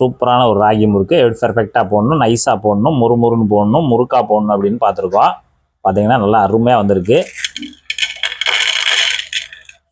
சூப்பரான ஒரு ராகி முறுக்கு. பெர்ஃபெக்டாக போடணும். நைஸாக போடணும். முறுமுறுன்னு போடணும். முறுக்காக போடணும் அப்படின்னு பார்த்துருக்கோம். பார்த்தீங்கன்னா நல்லா அருமையாக வந்திருக்கு.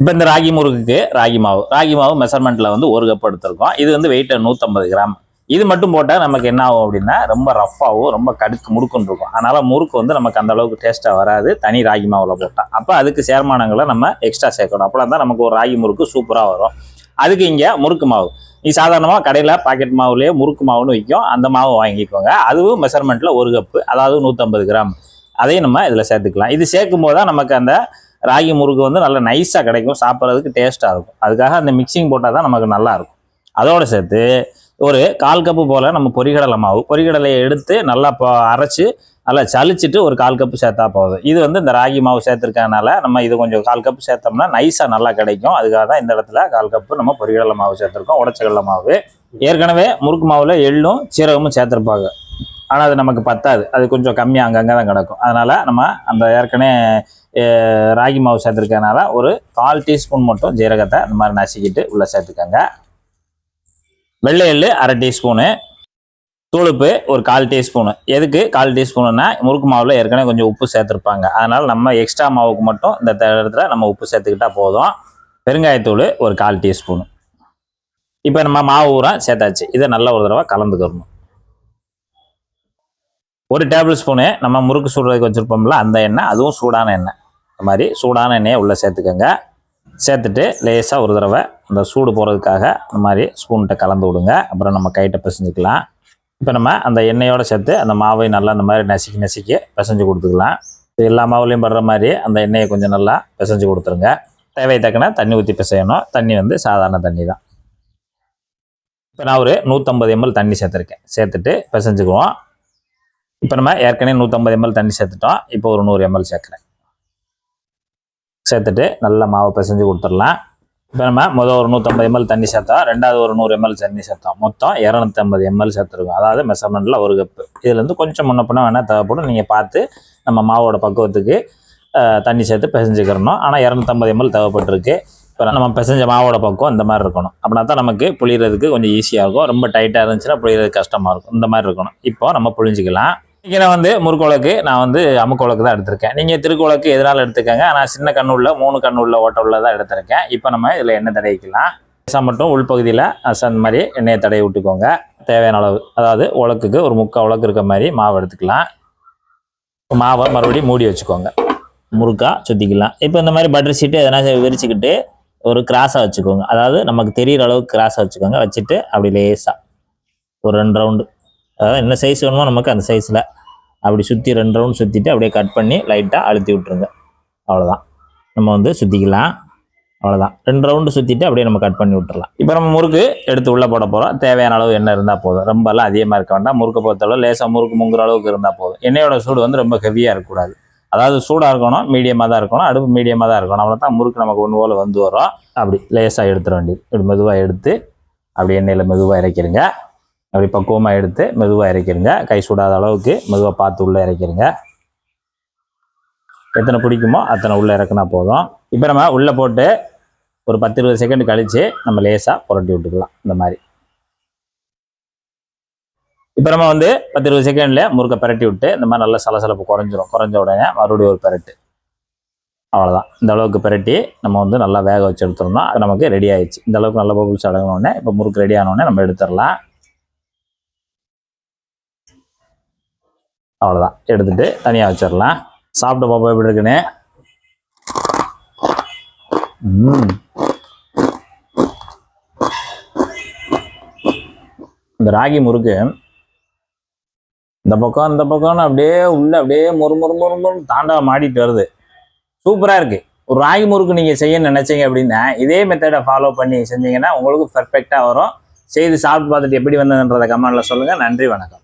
இப்போ இந்த ராகி முறுக்குக்கு ராகி மாவு. ராகி மாவு மெஷர்மெண்ட்டில் வந்து ஒரு கப் எடுத்திருக்கோம். இது வந்து வெயிட் நூற்றம்பது கிராம். இது மட்டும் போட்டால் நமக்கு என்ன ஆகும் அப்படின்னா ரொம்ப ரஃப்பாகவும் ரொம்ப கடுக்கு முறுக்குன்னு இருக்கும். அதனால் முறுக்கு வந்து நமக்கு அந்த அளவுக்கு டேஸ்ட்டாக வராது. தனி ராகி மாவில் போட்டால் அப்போ அதுக்கு சேர்மானங்களை நம்ம எக்ஸ்ட்ரா சேர்க்கணும். அப்போ தான் நமக்கு ஒரு ராகி முறுக்கு சூப்பராக வரும். அதுக்கு இங்கே முறுக்கு மாவு. நீ சாதாரணமாக கடையில் பாக்கெட் மாவுலேயே முறுக்கு மாவுன்னு விற்கும் அந்த மாவு வாங்கிக்கோங்க. அதுவும் மெஷர்மெண்ட்டில் ஒரு கப்பு அதாவது நூற்றம்பது கிராம். அதையும் நம்ம இதில் சேர்த்துக்கலாம். இது சேர்க்கும் போது தான் நமக்கு அந்த ராகி முறுக்கு வந்து நல்லா நைஸாக கிடைக்கும். சாப்பிட்றதுக்கு டேஸ்ட்டாக இருக்கும். அதுக்காக அந்த மிக்சிங் போட்டால் தான் நமக்கு நல்லாயிருக்கும் அதோடு சேர்த்து ஒரு கால் கப்பு போல் நம்ம பொரிகடலை மாவு பொரிகடலையை எடுத்து நல்லா இப்போ அரைச்சி நல்லா சலிச்சிட்டு ஒரு கால் கப்பு சேர்த்தா போகுது இது வந்து இந்த ராகி மாவு சேர்த்துருக்கனால நம்ம இது கொஞ்சம் கால் கப்பு சேர்த்தோம்னா நைஸாக நல்லா கிடைக்கும். அதுக்காக தான் இந்த இடத்துல கால் கப்பு நம்ம பொரிகடலை மாவு சேர்த்துருக்கோம். உடச்சக்கடலை மாவு. ஏற்கனவே முறுக்கு மாவில் எள்ளும் சீரகமும் சேர்த்துருப்பாங்க. ஆனால் அது நமக்கு பத்தாது. அது கொஞ்சம் கம்மியாக அங்கங்கே தான் கிடக்கும். அதனால் நம்ம அந்த ஏற்கனவே ராகி மாவு சேர்த்துருக்கனால ஒரு கால் டீஸ்பூன் மட்டும் ஜீரகத்தை இந்த மாதிரி நசுக்கிட்டு உள்ளே சேர்த்துக்கோங்க. வெள்ளை எள்ளு அரை டீஸ்பூனு தூளுப்பு ஒரு கால் டீஸ்பூனு. எதுக்கு கால் டீஸ்பூனுன்னா முறுக்கு மாவில் ஏற்கனவே கொஞ்சம் உப்பு சேர்த்துருப்பாங்க. அதனால் நம்ம எக்ஸ்ட்ரா மாவுக்கு மட்டும் இந்த இடத்துல நம்ம உப்பு சேர்த்துக்கிட்டா போதும். பெருங்காயத்தூள் ஒரு கால் டீஸ்பூனு. இப்போ நம்ம மாவு ஊரம் சேர்த்தாச்சு. இதை நல்ல ஒரு தடவை கலந்துக்கிறணும் ஒரு டேபிள் ஸ்பூனு நம்ம முறுக்கு சுடுறதுக்கு வச்சுருப்போம்ல அந்த எண்ணெய் அதுவும் சூடான எண்ணெய். இந்த மாதிரி சூடான எண்ணெயை உள்ளே சேர்த்துக்கோங்க. சேர்த்துட்டு லேசாக ஒரு தடவை அந்த சூடு போகிறதுக்காக இந்த மாதிரி ஸ்பூன்கிட்ட கலந்து விடுங்க. அப்புறம் நம்ம கைட்டை பிசைஞ்சிக்கலாம். இப்போ நம்ம அந்த எண்ணெயோடு சேர்த்து அந்த மாவை நல்லா அந்த மாதிரி நசுக்கி நசுக்கி பிசைஞ்சு கொடுத்துக்கலாம். இது எல்லா மாவுலையும் படுற மாதிரி அந்த எண்ணெயை கொஞ்சம் நல்லா பிசைஞ்சு கொடுத்துருங்க. தேவை தக்கன தண்ணி ஊற்றி பிசையணும். தண்ணி வந்து சாதாரண தண்ணி தான். இப்போ நான் ஒரு நூற்றம்பது எம்எல் தண்ணி சேர்த்துருக்கேன். சேர்த்துட்டு பிசைஞ்சுக்குவோம். இப்போ நம்ம ஏற்கனவே நூற்றம்பது எம்எல் தண்ணி சேர்த்துட்டோம். இப்போ ஒரு நூறு எம்எல் சேர்க்குறேன். சேர்த்துட்டு நல்லா மாவை பிசைஞ்சு கொடுத்துடலாம். இப்போ நம்ம முதல் ஒரு நூற்றம்பது எம்எல் தண்ணி சேர்த்தா ரெண்டாவது ஒரு நூறு எம்எல் தண்ணி சேர்த்தோம் மொத்தம் இரநூத்தம்பது எம்எல் சேர்த்துருக்கோம் அதாவது மெஷர்மெண்ட்டில் ஒரு கப்பு இதுலேருந்து கொஞ்சம் முன்ன வேணால் தேவைப்படும். நீங்கள் பார்த்து நம்ம மாவோட பக்குவத்துக்கு தண்ணி சேர்த்து பிசைஞ்சுக்கிறணும். ஆனால் இரநூத்தம்பது எம்எல் தேவைப்பட்டிருக்கு. இப்போ நம்ம பிசைஞ்ச மாவோட பக்குவம் இந்த மாதிரி இருக்கணும். அப்படின்னா தான் நமக்கு புளியறதுக்கு கொஞ்சம் ஈஸியாக இருக்கும். ரொம்ப டைட்டாக இருந்துச்சுன்னா புளியறதுக்கு கஷ்டமாக இருக்கும். இந்த மாதிரி இருக்கணும். இப்போ நம்ம புளிஞ்சிக்கலாம் இங்கே நான் வந்து முறுக்குழக்கு நான் வந்து அமுக்குழக்கு தான் எடுத்திருக்கேன். நீங்கள் திருக்குழக்கு எதனால எடுத்துக்கங்க? நான் சின்ன கண்ணு உள்ள மூணு கண்ணு உள்ள ஓட்ட உள்ள தான் எடுத்திருக்கேன். இப்போ நம்ம இதில் எண்ணெய் தடவிக்கலாம். லேசா மட்டும் உள்பகுதியில் அந்த மாதிரி எண்ணெயை தடவி விட்டுக்கோங்க. தேவையான அளவு அதாவது உலக்குக்கு ஒரு முக்கால் உலக்கு இருக்க மாதிரி மாவு எடுத்துக்கலாம். மாவை மறுபடியும் மூடி வச்சுக்கோங்க. முறுக்கா சுற்றிக்கலாம் இப்போ இந்த மாதிரி பட்டர் ஷீட்டு எதனா விரிச்சுக்கிட்டு ஒரு கிராஸாக வச்சுக்கோங்க. அதாவது நமக்கு தெரிகிற அளவுக்கு கிராஸாக வச்சுக்கோங்க. வச்சுட்டு அப்படி லேசாக ஒரு ரெண்டு ரவுண்டு அதாவது என்ன சைஸ் வேணுமோ நமக்கு அந்த சைஸில் அப்படி சுற்றி ரெண்டு ரவுண்ட் சுற்றிட்டு அப்படியே கட் பண்ணி லைட்டாக அழுத்தி விட்ருங்க அவ்வளோதான் நம்ம வந்து சுற்றிக்கலாம் அவ்வளோதான் ரெண்டு ரவுண்டு சுற்றிட்டு அப்படியே நம்ம கட் பண்ணி விட்டுறலாம். இப்போ நம்ம முறுக்கு எடுத்து உள்ளே போட போகிறோம் தேவையான அளவு எண்ணெய் இருந்தால் போதும். ரொம்பலாம் அதிகமாக இருக்க வேண்டாம். முறுக்கு பொறுத்தளவு லேசாக முறுக்கு முங்குற அளவுக்கு இருந்தால் போதும். எண்ணெயோட சூடு வந்து ரொம்ப ஹெவியாக இருக்கக்கூடாது. அதாவது சூடாக இருக்கணும் மீடியமாக தான் இருக்கணும். அடுப்பு மீடியமாக தான் இருக்கணும். அவ்வளோ தான் முறுக்கு நமக்கு ஒன்று போல் வந்து வரும். அப்படி லேசாக எடுத்துட வேண்டியது. இப்படி மெதுவாக எடுத்து அப்படி எண்ணெயில் மெதுவாக இறக்கிடுங்க. அப்படி பக்குவமாக எடுத்து மெதுவாக இறக்கிடுங்க கை சுடாத அளவுக்கு மெதுவாக பார்த்து உள்ளே இறக்கிடுங்க எத்தனை பிடிக்குமோ அத்தனை உள்ளே இறக்குனா போதும். இப்போ நம்ம உள்ளே போட்டு ஒரு பத்து இருபது செகண்ட் கழித்து நம்ம லேசாக புரட்டி விட்டுக்கலாம். இந்த மாதிரி. இப்போ நம்ம வந்து பத்து இருபது செகண்டில் முறுக்கை பிரட்டி விட்டு இந்த மாதிரி நல்லா சலசலப்பு குறைஞ்சிரும். குறைஞ்ச உடனே மறுபடியும் ஒரு பரட்டு. அவ்வளோதான் இந்த அளவுக்கு பிரட்டி நம்ம வந்து நல்லா வேக வச்சு எடுத்துருந்தோம் அது நமக்கு ரெடி ஆயிடுச்சு. இந்த அளவுக்கு நல்லா பபுள்ஸ் அடங்கினோடனே இப்போ முறுக்கு ரெடி ஆனோடனே நம்ம எடுத்துடலாம். அவ்வளோதான் எடுத்துட்டு தனியாக வச்சிடலாம். சாப்பிட்டு பார்ப்போம் எப்படி இருக்குன்னு? ம். இந்த ராகி முறுக்கு இந்த பக்கம் இந்த பக்கம்னு அப்படியே உள்ள அப்படியே மொறு மொறு மொறு மொறு தாண்டவம் மாடிட்டு வருது. சூப்பராக இருக்கு. ஒரு ராகி முறுக்கு நீங்கள் செய்ய நினைச்சீங்க அப்படின்னா இதே மெத்தடை ஃபாலோ பண்ணி செஞ்சீங்கன்னா உங்களுக்கு பர்ஃபெக்டாக வரும். செய்து சாப்பிட்டு பார்த்துட்டு எப்படி வந்ததுன்றதை கமெண்ட்ல சொல்லுங்கள் நன்றி வணக்கம்.